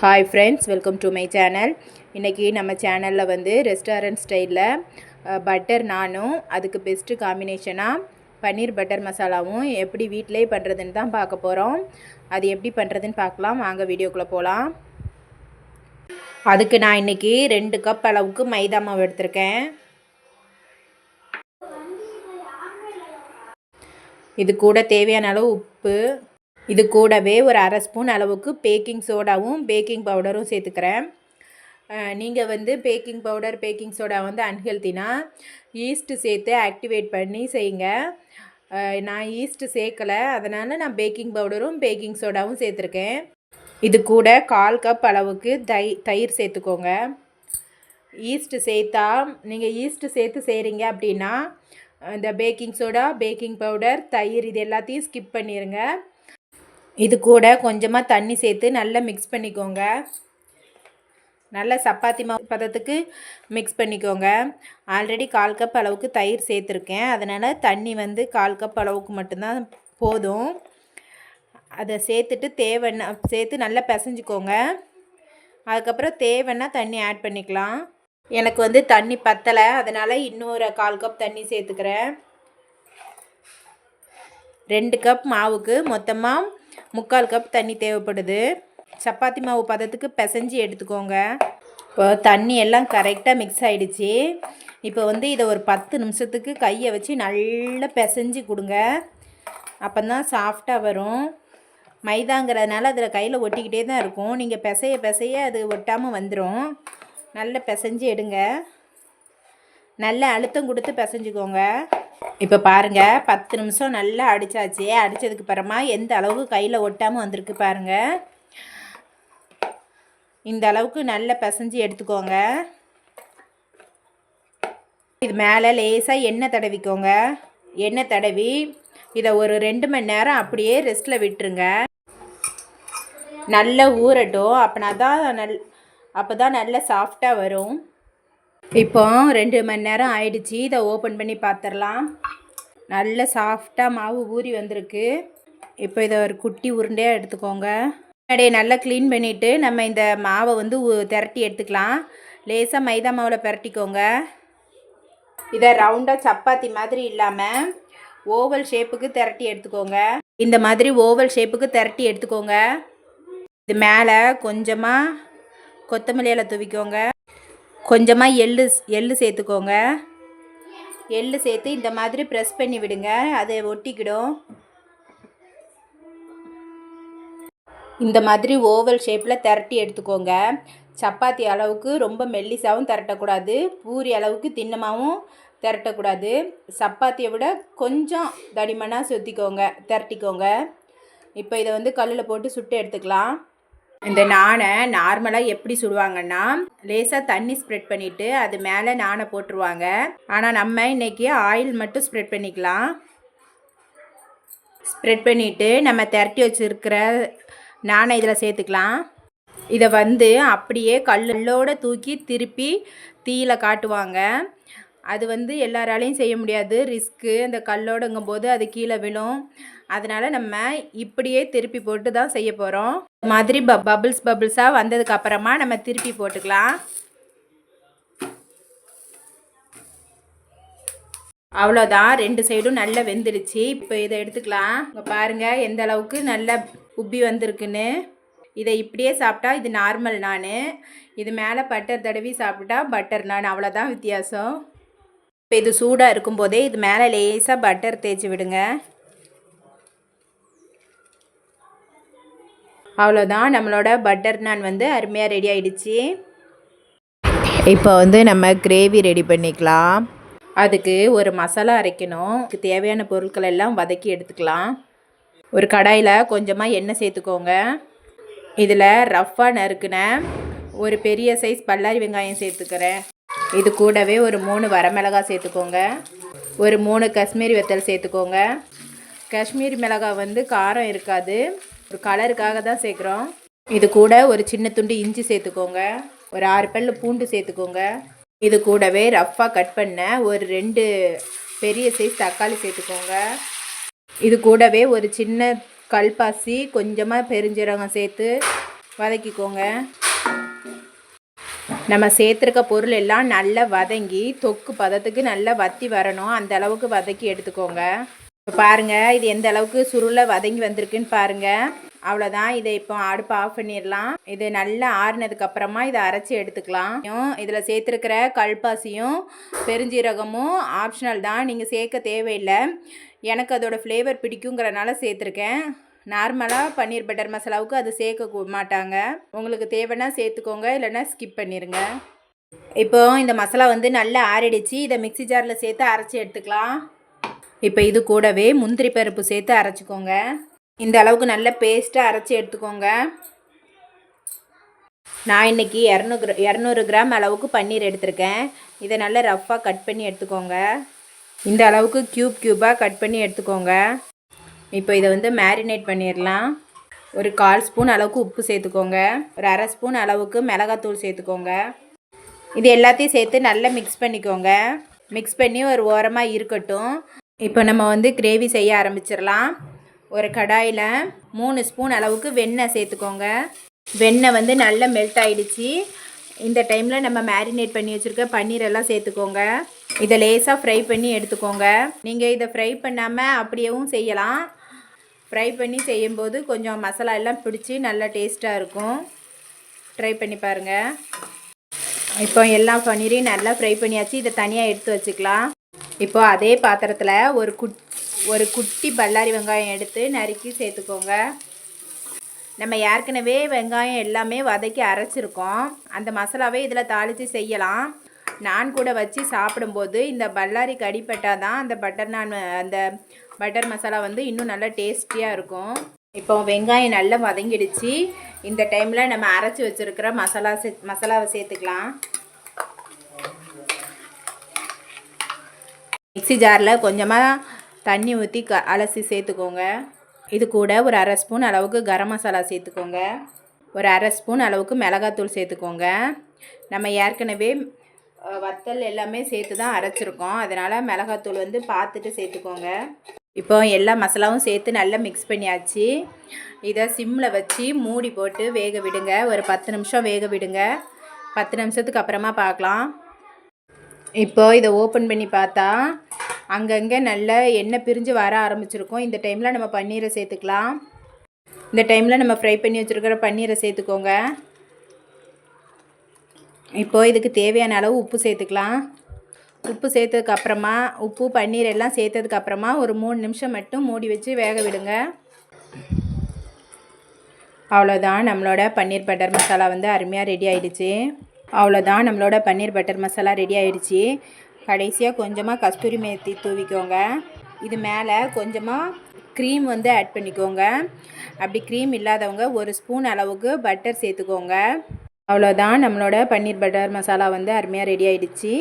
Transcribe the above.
Hi friends welcome to my channel இன்றைக்கி நம்ம சேனலில் வந்து ரெஸ்டாரண்ட் ஸ்டைலில் பட்டர் நானும் அதுக்கு பெஸ்ட்டு காம்பினேஷனாக பன்னீர் பட்டர் மசாலாவும் எப்படி வீட்டிலே பண்ணுறதுன்னு தான் பார்க்க போகிறோம் அது எப்படி பண்ணுறதுன்னு பார்க்கலாம். வாங்க வீடியோக்குள்ளே போகலாம் அதுக்கு நான் இன்றைக்கி ரெண்டு கப் அளவுக்கு மைதா மாவு எடுத்திருக்கேன். இது கூட தேவையான அளவு உப்பு இது கூடவே ஒரு அரை ஸ்பூன் அளவுக்கு பேக்கிங் சோடாவும் பேக்கிங் பவுடரும் சேர்த்துக்கிறேன். நீங்கள் வந்து பேக்கிங் பவுடர் பேக்கிங் சோடா வந்து அன்ஹெல்த்தினா ஈஸ்ட்டு சேர்த்து ஆக்டிவேட் பண்ணி செய்யுங்க. நான் ஈஸ்ட்டு சேர்க்கலை அதனால் நான் பேக்கிங் பவுடரும் பேக்கிங் சோடாவும் சேர்த்துருக்கேன். இது கூட கால் கப் அளவுக்கு தை தயிர் சேர்த்துக்கோங்க. ஈஸ்ட்டு சேர்த்தா நீங்கள் ஈஸ்ட்டு சேர்த்து செய்கிறீங்க அப்படின்னா இந்த பேக்கிங் சோடா பேக்கிங் பவுடர் தயிர் இது எல்லாத்தையும் ஸ்கிப் பண்ணிடுங்க இது கூட கொஞ்சமாக தண்ணி சேர்த்து நல்லா மிக்ஸ் பண்ணிக்கோங்க. நல்லா சப்பாத்தி மாவு பதத்துக்கு மிக்ஸ் பண்ணிக்கோங்க. ஆல்ரெடி கால் கப் அளவுக்கு தயிர் சேர்த்துருக்கேன். அதனால் தண்ணி வந்து கால் கப் அளவுக்கு மட்டும்தான் போதும். அதை சேர்த்துட்டு தேவைன்னா சேர்த்து நல்லா பிசைஞ்சுக்கோங்க. அதுக்கப்புறம் தேவைன்னா தண்ணி ஆட் பண்ணிக்கலாம். எனக்கு வந்து தண்ணி பத்தலை. அதனால் இன்னொரு கால் கப் தண்ணி சேர்த்துக்கிறேன். ரெண்டு கப் மாவுக்கு மொத்தமாக முக்கால் கப் தண்ணி தேவைப்படுது. சப்பாத்தி மாவு பதத்துக்கு பிசைஞ்சு எடுத்துக்கோங்க. இப்போ தண்ணி எல்லாம் கரெக்டாக மிக்ஸ் ஆகிடுச்சி இப்போ வந்து இதை ஒரு பத்து நிமிஷத்துக்கு கையை வச்சு நல்லா பிசைஞ்சு கொடுங்க. அப்போ தான் சாஃப்டாக வரும். மைதாங்கிறதுனால அதில் கையில் ஒட்டிக்கிட்டே தான் இருக்கும். நீங்கள் பிசைய பிசைய அது ஒட்டாமல் வந்துடும் நல்லா பிசைஞ்சு எடுங்க. நல்ல அழுத்தம் கொடுத்து பிசைஞ்சுக்கோங்க. இப்போ பாருங்கள் பத்து நிமிஷம் நல்லா அடித்தாச்சு அடித்ததுக்கு அப்புறமா எந்த அளவுக்கு கையில் ஒட்டாமல் வந்திருக்கு பாருங்கள் இந்த அளவுக்கு நல்லா பிசைஞ்சு எடுத்துக்கோங்க. இது மேலே லேசாக எண்ணெய் தடவிக்கோங்க. எண்ணெய் தடவி இதை ஒரு ரெண்டு மணி நேரம் அப்படியே ரெஸ்ட்டில் விட்டுருங்க. நல்லா ஊறட்டும். அப்போனா தான் நல் அப்போ தான் நல்லா சாஃப்டாக வரும். இப்போ ரெண்டு மணி நேரம் ஆயிடுச்சு. இதை ஓப்பன் பண்ணி பார்த்துடலாம் நல்ல சாஃப்டாக மாவு ஊறி வந்திருக்கு. இப்போ இதை ஒரு குட்டி உருண்டையாக எடுத்துக்கோங்க. முன்னாடியே நல்லா க்ளீன் பண்ணிவிட்டு நம்ம இந்த மாவை வந்து உ- திரட்டி எடுத்துக்கலாம். லேசாக மைதா மாவில் பரட்டிக்கோங்க. இதை ரவுண்டாக சப்பாத்தி மாதிரி இல்லாமல் ஓவல் ஷேப்புக்கு திரட்டி எடுத்துக்கோங்க. இந்த மாதிரி ஓவல் ஷேப்புக்கு திரட்டி எடுத்துக்கோங்க. இது மேலே கொஞ்சமாக கொத்தமல்லியில் துவிக்கோங்க. கொஞ்சமாக எள்ளு எள்ளு சேர்த்துக்கோங்க. எள்ளு சேர்த்து இந்த மாதிரி ப்ரெஸ் பண்ணி விடுங்க. அதை ஒட்டிக்கிடும். இந்த மாதிரி ஓவல் ஷேப்பில் திரட்டி எடுத்துக்கோங்க. சப்பாத்தி அளவுக்கு ரொம்ப மெல்லிசாவும் திரட்டக்கூடாது. பூரி அளவுக்கு தின்னமாகவும் திரட்டக்கூடாது. சப்பாத்தியை விட கொஞ்சம் தடிமனாக சுற்றிக்கோங்க திரட்டிக்கோங்க. இப்போ இதை வந்து கல்லில் போட்டு சுட்டு எடுத்துக்கலாம். இந்த நானை நார்மலாக எப்படி சுடுவாங்கன்னா லேசாக தண்ணி ஸ்ப்ரெட் பண்ணிவிட்டு அது மேலே நானை போட்டுருவாங்க. ஆனால் நம்ம இன்றைக்கி ஆயில் மட்டும் ஸ்ப்ரெட் பண்ணிக்கலாம். ஸ்ப்ரெட் பண்ணிவிட்டு நம்ம திரட்டி வச்சுருக்கிற நானை இதில் சேர்த்துக்கலாம். இதை வந்து அப்படியே கல்லோடு தூக்கி திருப்பி தீயில காட்டுவாங்க. அது வந்து எல்லாராலையும் செய்ய முடியாது. ரிஸ்க்கு அந்த கல்லோடுங்கும் போது அது கீழே விழும். அதனால் நம்ம இப்படியே திருப்பி போட்டு தான் செய்ய போகிறோம் மாதிரி ப பபிள்ஸ் பபிள்ஸாக வந்ததுக்கு அப்புறமா நம்ம திருப்பி போட்டுக்கலாம். அவ்வளோதான். ரெண்டு சைடும் நல்லா வெந்துடுச்சு. இப்போ இதை எடுத்துக்கலாம். இங்கே பாருங்கள் எந்த அளவுக்கு நல்லா உப்பி வந்திருக்குன்னு. இதை இப்படியே சாப்பிட்டா இது நார்மல் நான். இது மேலே பட்டர் தடவி சாப்பிட்டா பட்டர் நான். அவ்வளோதான் வித்தியாசம். இப்போ இது சூடாக இருக்கும்போதே இது மேலே லேசாக பட்டர் தேய்ச்சி விடுங்க. அவ்வளோதான் நம்மளோட பட்டர் நான் வந்து அருமையாக ரெடி ஆயிடுச்சு. இப்போ வந்து நம்ம கிரேவி ரெடி பண்ணிக்கலாம். அதுக்கு ஒரு மசாலா அரைக்கணும். அதுக்கு தேவையான பொருட்கள் எல்லாம் வதக்கி எடுத்துக்கலாம். ஒரு கடாயில் கொஞ்சமாக எண்ணெய் சேர்த்துக்கோங்க. இதில் ரஃப்பாக நறுக்குன ஒரு பெரிய சைஸ் பல்லாரி வெங்காயம் சேர்த்துக்கிறேன். இது கூடவே ஒரு மூணு வரமிளகாய் சேர்த்துக்கோங்க. ஒரு மூணு காஷ்மீரி வெத்தல் சேர்த்துக்கோங்க. காஷ்மீரி மிளகாய் வந்து காரம் இருக்காது. ஒரு கலருக்காக தான் சேர்க்குறோம். இது கூட ஒரு சின்ன துண்டு இஞ்சி சேர்த்துக்கோங்க. ஒரு ஆறு பல்லு பூண்டு சேர்த்துக்கோங்க. இது கூடவே ரஃப்பாக கட் பண்ண ஒரு ரெண்டு பெரிய சைஸ் தக்காளி சேர்த்துக்கோங்க. இது கூடவே ஒரு சின்ன கல்பாசி கொஞ்சமாக பெருஞ்சீரகம் சேர்த்து வதக்கிக்கோங்க. நம்ம சேர்த்துருக்க பொருள் எல்லாம் நல்லா வதங்கி தொக்கு பதத்துக்கு நல்லா வத்தி வரணும். அந்த அளவுக்கு வதக்கி எடுத்துக்கோங்க. பாருங்கள் இது எந்த அளவுக்கு சுருளை வதங்கி வந்திருக்குன்னு பாருங்கள் அவ்வளோதான் இதை இப்போ அடுப்பு ஆஃப் பண்ணிடலாம். இது நல்லா ஆறுனதுக்கு அப்புறமா இதை அரைச்சி எடுத்துக்கலாம். இதில் சேர்த்துருக்கிற கல்பாசியும் பெருஞ்சீரகமும் ஆப்ஷனல் தான். நீங்கள் சேர்க்க தேவையில்லை. எனக்கு அதோடய ஃப்ளேவர் பிடிக்குங்கிறனால சேர்த்துருக்கேன். நார்மலாக பன்னீர் பட்டர் மசாலாவுக்கு அது சேர்க்க மாட்டாங்க. உங்களுக்கு தேவைன்னா சேர்த்துக்கோங்க இல்லைன்னா ஸ்கிப் பண்ணிடுங்க இப்போ இந்த மசாலா வந்து நல்லா ஆறிடுச்சு. இதை மிக்ஸி ஜாரில் சேர்த்து அரைச்சி எடுத்துக்கலாம். இப்போ இது கூடவே முந்திரி பருப்பு சேர்த்து அரைச்சிக்கோங்க. இந்த அளவுக்கு நல்ல பேஸ்ட்டாக அரைச்சி எடுத்துக்கோங்க. நான் இன்றைக்கி இரநூறு இரநூறு கிராம் அளவுக்கு பன்னீர் எடுத்திருக்கேன். இதை நல்லா ரஃப்பாக கட் பண்ணி எடுத்துக்கோங்க. இந்த அளவுக்கு க்யூப் க்யூபாக கட் பண்ணி எடுத்துக்கோங்க. இப்போ இதை வந்து மேரினேட் பண்ணிடலாம். ஒரு கால் ஸ்பூன் அளவுக்கு உப்பு சேர்த்துக்கோங்க. ஒரு அரை ஸ்பூன் அளவுக்கு மிளகாத்தூள் சேர்த்துக்கோங்க. இது எல்லாத்தையும் சேர்த்து நல்லா மிக்ஸ் பண்ணிக்கோங்க. மிக்ஸ் பண்ணி ஒரு ஓரமாக இருக்கட்டும். இப்போ நம்ம வந்து கிரேவி செய்ய ஆரம்பிச்சிடலாம். ஒரு கடாயில் மூணு ஸ்பூன் அளவுக்கு வெண்ணெய் சேர்த்துக்கோங்க. வெண்ணெய் வந்து நல்லா மெல்ட் ஆகிடுச்சி இந்த டைமில் நம்ம மேரினேட் பண்ணி வச்சுருக்க பன்னீரெல்லாம் சேர்த்துக்கோங்க. இதை லேசாக ஃப்ரை பண்ணி எடுத்துக்கோங்க. நீங்கள் இதை ஃப்ரை பண்ணாமல் அப்படியேவும் செய்யலாம். ஃப்ரை பண்ணி செய்யும்போது கொஞ்சம் மசாலா எல்லாம் பிடிச்சி நல்லா டேஸ்ட்டாக இருக்கும். ட்ரை பண்ணி பாருங்கள் இப்போ எல்லா பன்னீரையும் நல்லா ஃப்ரை பண்ணியாச்சு. இதை தனியாக எடுத்து வச்சுக்கலாம். இப்போ அதே பாத்திரத்தில் ஒரு குட் ஒரு குட்டி பல்லாரி வெங்காயம் எடுத்து நறுக்கி சேர்த்துக்கோங்க. நம்ம ஏற்கனவே வெங்காயம் எல்லாமே வதக்கி அரைச்சிருக்கோம். அந்த மசாலாவே இதில் தாளித்து செய்யலாம். நான் கூட வச்சு சாப்பிடும்போது இந்த பல்லாரி கடிப்பட்டால் தான் அந்த பட்டர் நான் அந்த பட்டர் மசாலா வந்து இன்னும் நல்லா டேஸ்டியாக இருக்கும். இப்போ வெங்காயம் நல்லா வதங்கிடுச்சு. இந்த டைமில் நம்ம அரைச்சி வச்சுருக்கிற மசாலா சே மசாலாவை சேர்த்துக்கலாம். மிக்சி ஜாரில் கொஞ்சமாக தண்ணி ஊற்றி க அலசி சேர்த்துக்கோங்க. இது கூட ஒரு அரை ஸ்பூன் அளவுக்கு கரம் மசாலா சேர்த்துக்கோங்க. ஒரு அரை ஸ்பூன் அளவுக்கு மிளகாத்தூள் சேர்த்துக்கோங்க. நம்ம ஏற்கனவே வத்தல் எல்லாமே சேர்த்து தான் அரைச்சிருக்கோம். அதனால் மிளகாத்தூள் வந்து பார்த்துட்டு சேர்த்துக்கோங்க. இப்போ எல்லா மசாலாவும் சேர்த்து நல்லா மிக்ஸ் பண்ணியாச்சு. இதை சிம்மில் வச்சு மூடி போட்டு வேக விடுங்க. ஒரு பத்து நிமிஷம் வேக விடுங்க. பத்து நிமிஷத்துக்கு அப்புறமா பார்க்கலாம். இப்போ இதை ஓப்பன் பண்ணி பார்த்தா அங்கங்கே நல்ல எண்ணெய் பிரிஞ்சு வர ஆரம்பிச்சிருக்கோம். இந்த டைமில் நம்ம பன்னீரை சேர்த்துக்கலாம். இந்த டைமில் நம்ம ஃப்ரை பண்ணி வச்சுருக்கிற பன்னீரை சேர்த்துக்கோங்க. இப்போது இதுக்கு தேவையான அளவு உப்பு சேர்த்துக்கலாம். உப்பு சேர்த்ததுக்கப்புறமா உப்பு பன்னீர் எல்லாம் சேர்த்ததுக்கப்புறமா ஒரு மூணு நிமிஷம் மட்டும் மூடி வச்சு வேக விடுங்க. அவ்வளோதான் நம்மளோட பன்னீர் பட்டர் மசாலா வந்து அருமையாக ரெடி ஆகிடுச்சு அவ்வளோதான் நம்மளோட பன்னீர் பட்டர் மசாலா ரெடி ஆகிடுச்சி கடைசியாக கொஞ்சமாக கஸ்தூரி மேத்தி தூவிக்கோங்க. இது மேலே கொஞ்சமாக க்ரீம் வந்து ஆட் பண்ணிக்கோங்க. அப்படி க்ரீம் இல்லாதவங்க ஒரு ஸ்பூன் அளவுக்கு பட்டர் சேர்த்துக்கோங்க. அவ்வளோதான் நம்மளோட பன்னீர் பட்டர் மசாலா வந்து அருமையாக ரெடி ஆகிடுச்சி